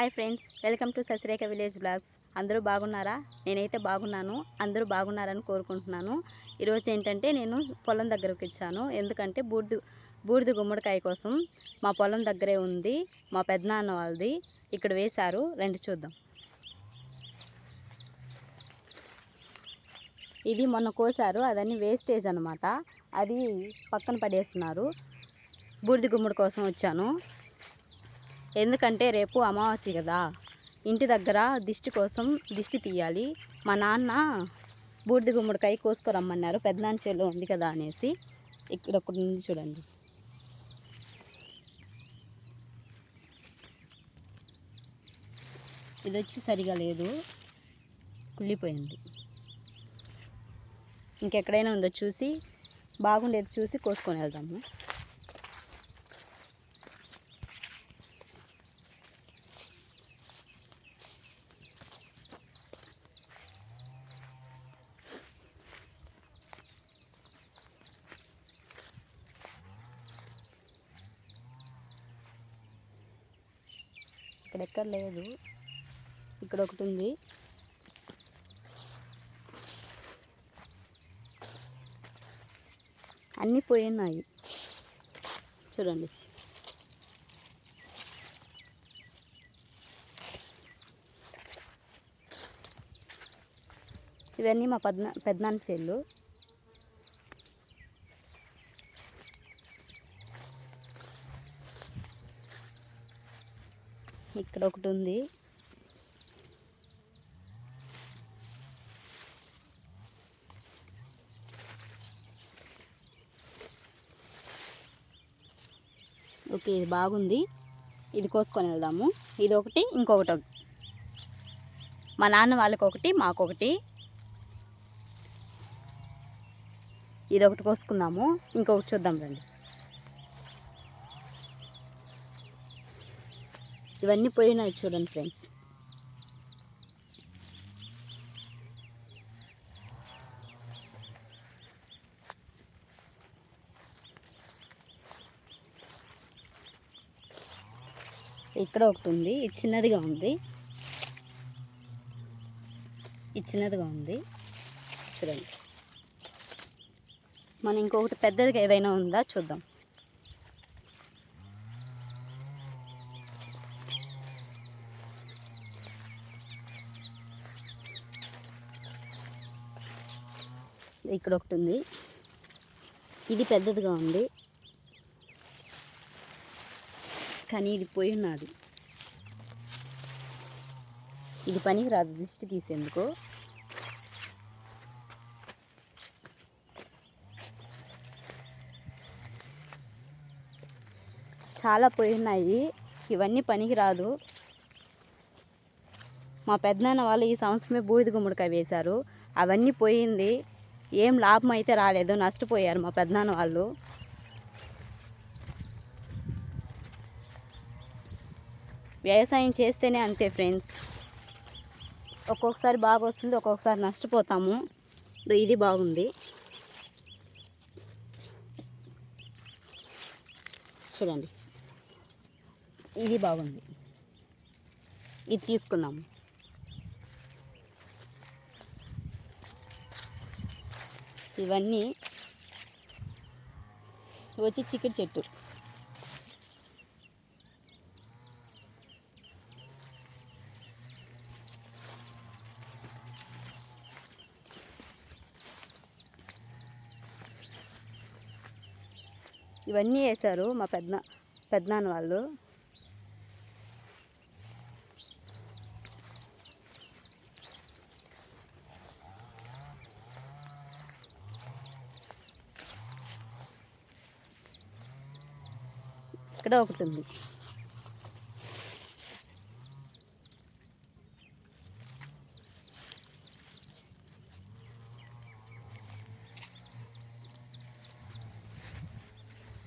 Hi friends welcome to Sasirekha village blogs. అందరూ బాగున్నారా? నేనైతే బాగున్నాను. అందరూ బాగున్నారని కోరుకుంటున్నాను. ఈరోజు ఏంటంటే నేను పొలం దగ్గరకు ఇచ్చాను ఎందుకంటే బూడిద బూడిద గుమ్మడికాయ కోసం మా పొలం దగ్గరే ఉంది. మా పెద్దనాన్న వాళ్ళది. ఇక్కడ వేశారు. రండి చూద్దాం. ఇది మొన్న కోసారు. అదన్నీ వేస్టేజ్ అనమాట అది పక్కన పడేస్తున్నారు. బూడిద గుమ్మడి కోసం వచ్చాను. ఎందుకంటే రేపు అమావాస్య కదా. ఇంటి దగ్గర దిష్టి కోసం దిష్టి తీయాలి. మా నాన్న బూడిద గుమ్మడికాయ కోసుకురమ్మన్నారు. పెద్దనాన్న చెల్లు ఉంది కదా అనేసి ఇక్కడ ఒకటి ఉంది చూడండి. ఇది వచ్చి సరిగా లేదు. కుళ్ళిపోయింది. ఇంకెక్కడైనా ఉందో చూసి బాగుండేది చూసి కోసుకొని వెళ్దాము. ఎక్కడ లేదు. ఇక్కడ ఒకటి ఉంది. అన్నీ పోయినాయి. చూడండి. ఇవన్నీ మా పెద్ద పెద్దనాన్న చెల్లు. ఇక్కడ ఒకటి ఉంది. ఓకే ఇది బాగుంది. ఇది కోసుకొని వెళ్దాము. ఇది ఒకటి ఇంకొకటి ఒకటి మా నాన్న వాళ్ళకి ఒకటి మాకొకటి ఇది ఒకటి కోసుకుందాము. ఇంకొకటి చూద్దాం రండి. ఇవన్నీ పోయినాయి చూడండి ఫ్రెండ్స్. ఇక్కడ ఒకటి ఉంది ఇది చిన్నదిగా ఉంది. ఇది చిన్నదిగా ఉంది. చూడండి. మనం ఇంకొకటి పెద్దదిగా ఏదైనా ఉందా చూద్దాం. ఇక్కడ ఒకటి ఉంది ఇది పెద్దదిగా ఉంది. కానీ ఇది పోయి ఉన్నది ఇది పనికి రాదు దిష్టి తీసేందుకు. చాలా పోయి ఉన్నాయి. ఇవన్నీ పనికి రాదు. మా పెద్దనాన్న వాళ్ళు ఈ సంవత్సరమే బూడిద గుమ్మడికాయ వేశారు. అవన్నీ పోయింది. ఏం లాభం అయితే రాలేదు నష్టపోయారు మా పెద్దనాన్న వాళ్ళు. వ్యవసాయం చేస్తేనే అంతే ఫ్రెండ్స్. ఒక్కొక్కసారి బాగా వస్తుంది ఒక్కొక్కసారి నష్టపోతాము. ఇది బాగుంది. చూడండి. ఇది బాగుంది. ఇది తీసుకుందాము. ఇవన్నీ వచ్చి చిక్కుడు చెట్టు. ఇవన్నీ వేశారు మా పెద్ద పెద్దనాన్న వాళ్ళు. ఇక్కడ ఒకటి ఉంది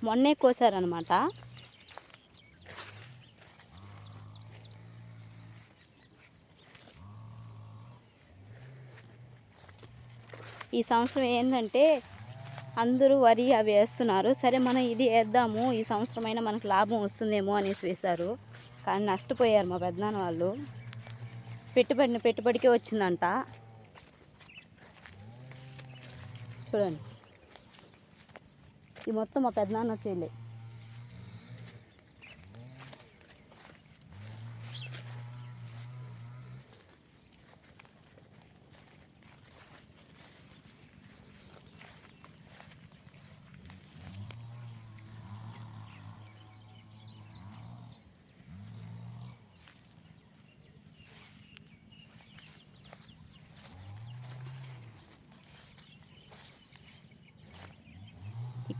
మొన్నే కోసారనమాట ఈ సంవత్సరం ఏంటంటే అందరూ వరి అవి వేస్తున్నారు. సరే మనం ఇది వేద్దాము ఈ సంవత్సరమైనా మనకు లాభం వస్తుందేమో అనేసి వేశారు. కానీ నష్టపోయారు మా పెద్దనాన్న వాళ్ళు. పెట్టుబడిని పెట్టుబడికే వచ్చిందంట. చూడండి. ఇది మొత్తం మా పెద్దనాన్న చేయలే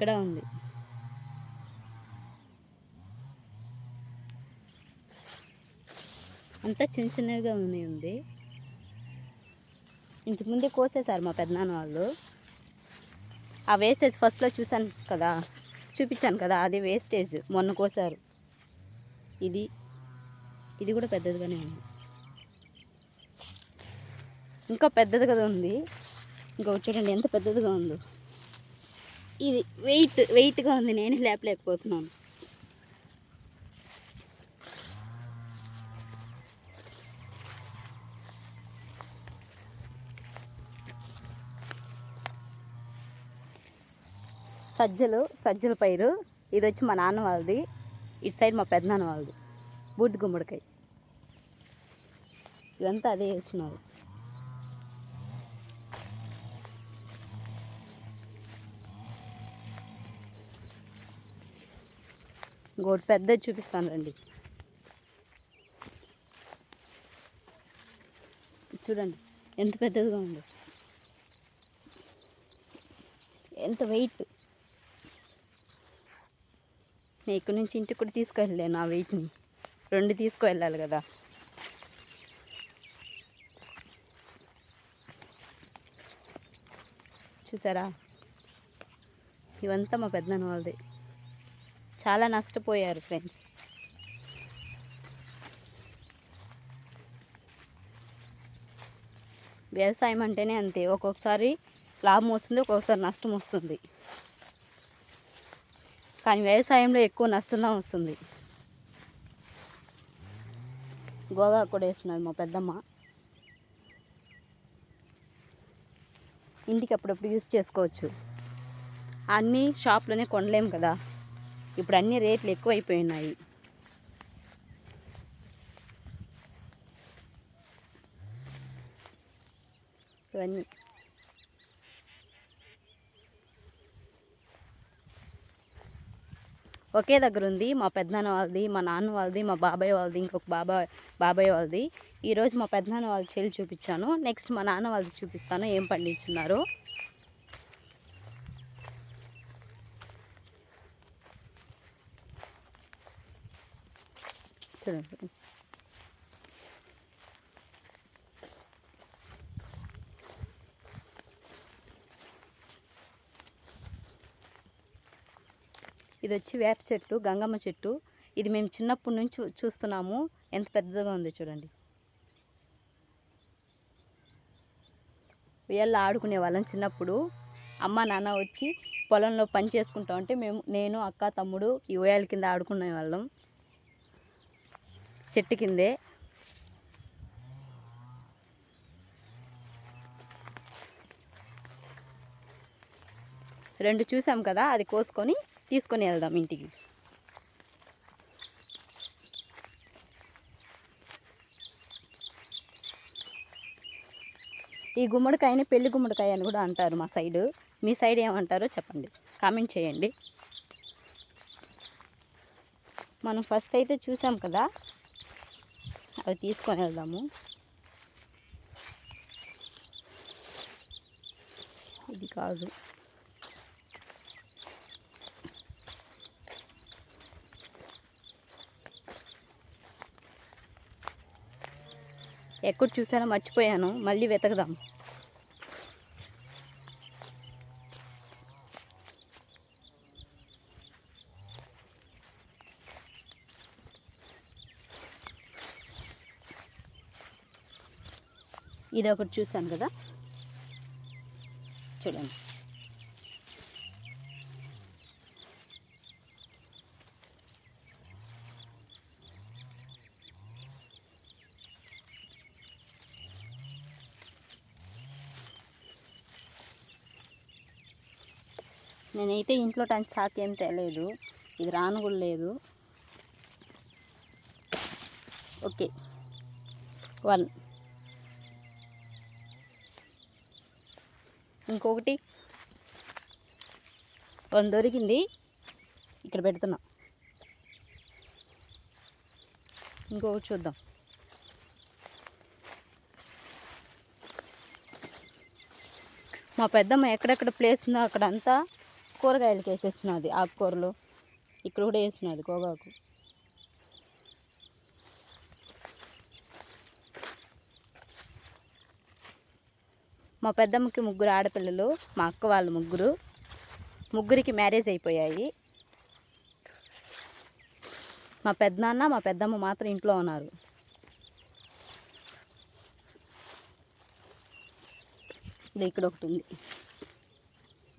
ఇక్కడ ఉంది. అంతా చిన్న చిన్నవిగా ఉంది ఉంది. ఇంతకుముందే కోసేశారు మా పెద్దనాన్న వాళ్ళు. ఆ వేస్టేజ్ ఫస్ట్లో చూశాను కదా చూపించాను కదా అది వేస్టేజ్ మొన్న కోసారు. ఇది ఇది కూడా పెద్దదిగానే ఉంది. ఇంకా పెద్దది కదా ఉంది. ఇంకొకటి చూడండి ఎంత పెద్దదిగా ఉందో. ఇది వెయిట్ వెయిట్గా ఉంది. నేనే లేపలేకపోతున్నాను. సజ్జలు సజ్జల పైరు. ఇది వచ్చి మా నాన్న వాళ్ళది. ఇటు సైడ్ మా పెద్దనాన్న వాళ్ళది. బూడిద గుమ్మడికాయ. ఇదంతా అదే వేస్తున్నారు. ఇంకోటి పెద్దది చూపిస్తాను రండి. చూడండి ఎంత పెద్దదిగా ఉంది. ఎంత వెయిట్ నేను ఇక్కడి నుంచి ఇంటికి కూడా తీసుకెళ్ళలేను ఆ వెయిట్ని రెండు తీసుకువెళ్ళాలి కదా. చూసారా? ఇవంతా మా పెద్దనాన్న వాళ్ళది చాలా నష్టపోయారు ఫ్రెండ్స్. వ్యవసాయం అంటేనే అంతే. ఒక్కొక్కసారి లాభం వస్తుంది ఒక్కొక్కసారి నష్టం వస్తుంది. కానీ వ్యవసాయంలో ఎక్కువ నష్టంగా వస్తుంది. గోగా కూడా వేస్తున్నది మా పెద్దమ్మ. ఇంటికి అప్పుడప్పుడు యూస్ చేసుకోవచ్చు. అన్నీ షాప్లోనే కొనలేము కదా. ఇప్పుడు అన్ని రేట్లు ఎక్కువైపోయినాయి. ఇవన్నీ. ఒకే దగ్గర ఉంది మా పెద్దనాన్న వాళ్ళది మా నాన్న వాళ్ళది మా బాబాయ్ వాళ్ళది ఇంకొక బాబాయ్ బాబాయ్ వాళ్ళది. ఈరోజు మా పెద్దనాన్న వాళ్ళ చెల్లి చూపించాను. నెక్స్ట్ మా నాన్న వాళ్ళది చూపిస్తాను ఏం పండించున్నారు. చూడండి ఇది వచ్చి వేప చెట్టు గంగమ్మ చెట్టు. ఇది మేము చిన్నప్పటి నుంచి చూస్తున్నాము. ఎంత పెద్దగా ఉంది చూడండి. ఉయ్యాల్లో ఆడుకునే వాళ్ళం చిన్నప్పుడు. అమ్మ నాన్న వచ్చి పొలంలో పని చేసుకుంటా ఉంటే మేము నేను అక్క తమ్ముడు ఈ ఉయ్యాల కింద ఆడుకునే వాళ్ళం. చెట్టు కిందే. రెండు చూసాం కదా అది కోసుకొని తీసుకొని వెళ్దాం ఇంటికి. ఈ గుమ్మడికాయని పెళ్ళి గుమ్మడికాయ అని కూడా అంటారు మా సైడు. మీ సైడ్ ఏమంటారో చెప్పండి. కామెంట్ చేయండి. మనం ఫస్ట్ అయితే చూసాం కదా అవి తీసుకొని వెళ్దాము. ఇది కాదు. ఎక్కడ చూసానో మర్చిపోయాను. మళ్ళీ వెతకదాం. ఇది ఒకటి చూసాను కదా. చూడండి. నేనైతే ఇంట్లో టైం చాక్ ఏం తెలియదు ఇది రాను కూడా లేదు. ఓకే. వన్. ఇంకొకటి వన్ దొరికింది. ఇక్కడ పెడుతున్నా. ఇంకొకటి చూద్దాం. మా పెద్దమ్మ ఎక్కడెక్కడ ప్లేస్ ఉందో అక్కడంతా కూరగాయలకి వేసేస్తున్నది ఆకుకూరలు. ఇక్కడ కూడా వేసినది గోగాకు మా పెద్దమ్మకి ముగ్గురు ఆడపిల్లలు మా అక్క వాళ్ళు ముగ్గురు. ముగ్గురికి మ్యారేజ్ అయిపోయాయి. మా పెద్దనాన్న మా పెద్దమ్మ మాత్రం ఇంట్లో ఉన్నారు. ఇది ఇక్కడ ఒకటి ఉంది.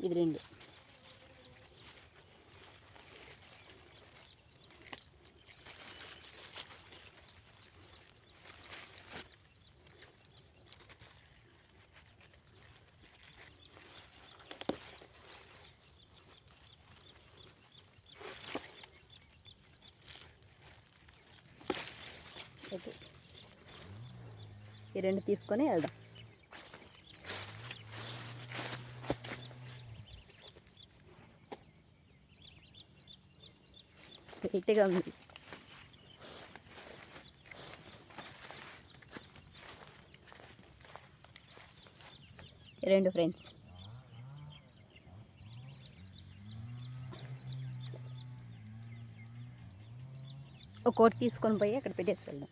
ఇది రెండు. ఓకే ఈ రెండు తీసుకొని వెళ్దాం. గట్టిగా ఉంది. ఈ రెండు ఫ్రెండ్స్. ఒకటి తీసుకొని పోయి అక్కడ పెట్టేసి వెళ్దాం.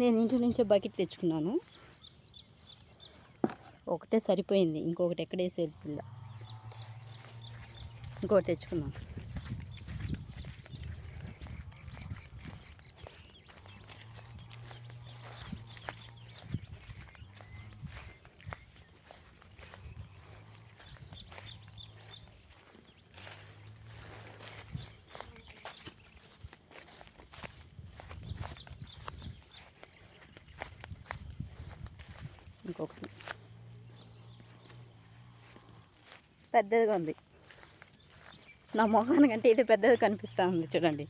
నేను ఇంటి నుంచే బకెట్ తెచ్చుకున్నాను. ఒకటే సరిపోయింది. ఇంకొకటి ఎక్కడ వేసేది పిల్ల ఇంకొకటి తెచ్చుకున్నాను ఇంకొకటి. పెద్దదిగా ఉంది. నా మొహానికంటే ఇది పెద్దది కనిపిస్తూ ఉంది చూడండి.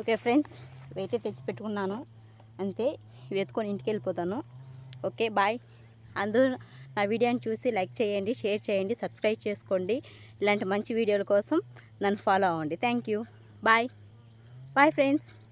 ఓకే ఫ్రెండ్స్ వెయిట్ తెచ్చి పెట్టుకున్నాను. అంతే ఇవి ఎత్తుకొని ఇంటికి వెళ్ళిపోతాను. Okay bye. అందరూ నా వీడియోని చూసి లైక్ చేయండి షేర్ చేయండి సబ్స్క్రైబ్ చేసుకోండి. ఇలాంటి మంచి వీడియోల కోసం నన్ను ఫాలో అవ్వండి. Thank you. Bye. Bye friends.